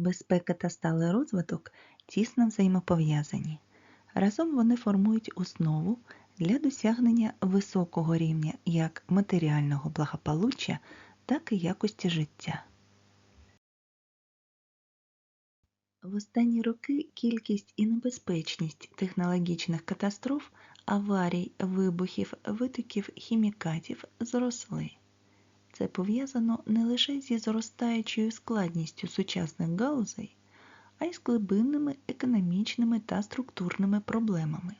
Безпека та сталий розвиток тісно взаємопов'язані. Разом вони формують основу для досягнення високого рівня як матеріального благополуччя, так і якості життя. В останні роки кількість і небезпечність технологічних катастроф, аварій, вибухів, витоків хімікатів зросли. Це пов'язано не лише зі зростаючою складністю сучасних галузей, а й з глибинними економічними та структурними проблемами.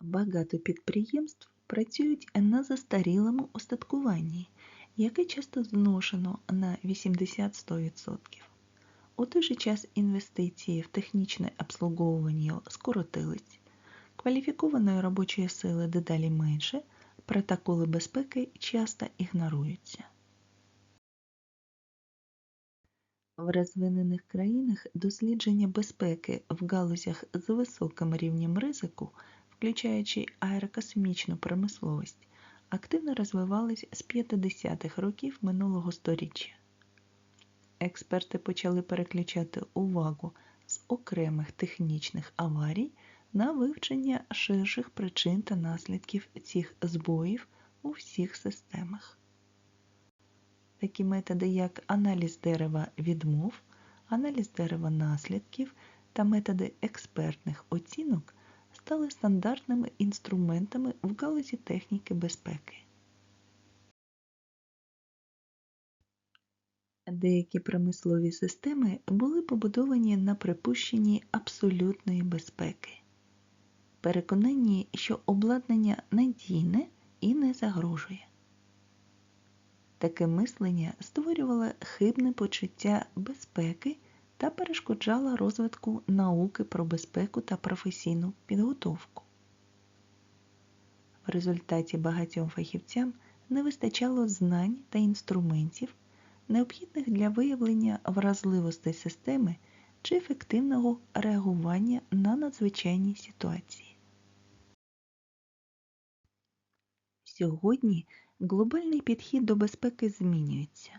Багато підприємств працюють на застарілому остаткуванні, яке часто зношено на 80-100%. У той же час інвестиції в технічне обслуговування скоротились, кваліфікованої робочої сили дедалі менше, протоколи безпеки часто ігноруються. В розвинених країнах дослідження безпеки в галузях з високим рівнем ризику, включаючи аерокосмічну промисловість, активно розвивались з 50-х років минулого століття. Експерти почали переключати увагу з окремих технічних аварій на вивчення ширших причин та наслідків цих збоїв у всіх системах. Такі методи, як аналіз дерева відмов, аналіз дерева наслідків та методи експертних оцінок стали стандартними інструментами в галузі техніки безпеки. Деякі промислові системи були побудовані на припущенні абсолютної безпеки, переконані, що обладнання надійне і не загрожує. Таке мислення створювало хибне почуття безпеки та перешкоджало розвитку науки про безпеку та професійну підготовку. В результаті багатьом фахівцям не вистачало знань та інструментів, необхідних для виявлення вразливостей системи чи ефективного реагування на надзвичайні ситуації. Сьогодні глобальний підхід до безпеки змінюється.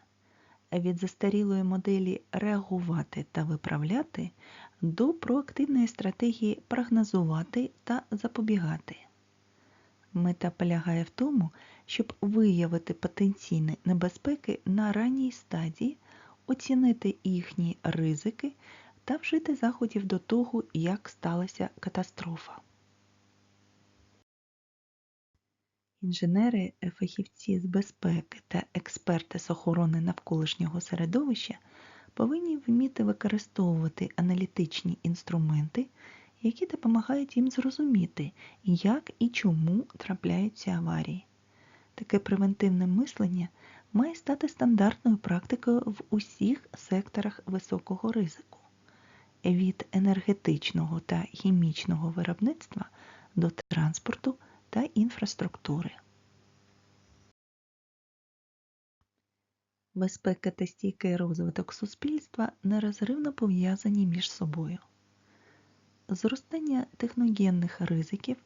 Від застарілої моделі реагувати та виправляти до проактивної стратегії прогнозувати та запобігати. Мета полягає в тому, щоб виявити потенційні небезпеки на ранній стадії, оцінити їхні ризики та вжити заходів до того, як сталася катастрофа. Інженери, фахівці з безпеки та експерти з охорони навколишнього середовища повинні вміти використовувати аналітичні інструменти, які допомагають їм зрозуміти, як і чому трапляються аварії. Таке превентивне мислення має стати стандартною практикою в усіх секторах високого ризику від енергетичного та хімічного виробництва до транспорту та інфраструктури. Безпека та стійкий розвиток суспільства нерозривно пов'язані між собою. Зростання техногенних ризиків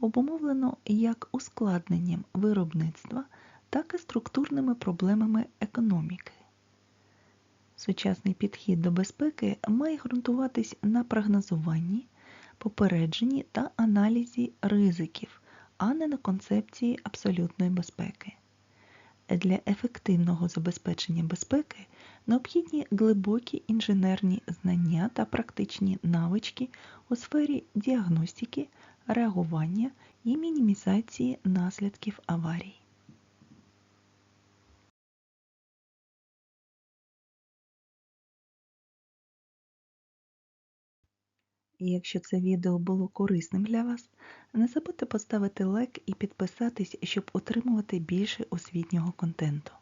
обумовлено як ускладненням виробництва, так і структурними проблемами економіки. Сучасний підхід до безпеки має ґрунтуватись на прогнозуванні, попередженні та аналізі ризиків, а не на концепції абсолютної безпеки. Для ефективного забезпечення безпеки необхідні глибокі інженерні знання та практичні навички у сфері діагностики, реагування і мінімізації наслідків аварій. І якщо це відео було корисним для вас, не забудьте поставити лайк і підписатись, щоб отримувати більше освітнього контенту.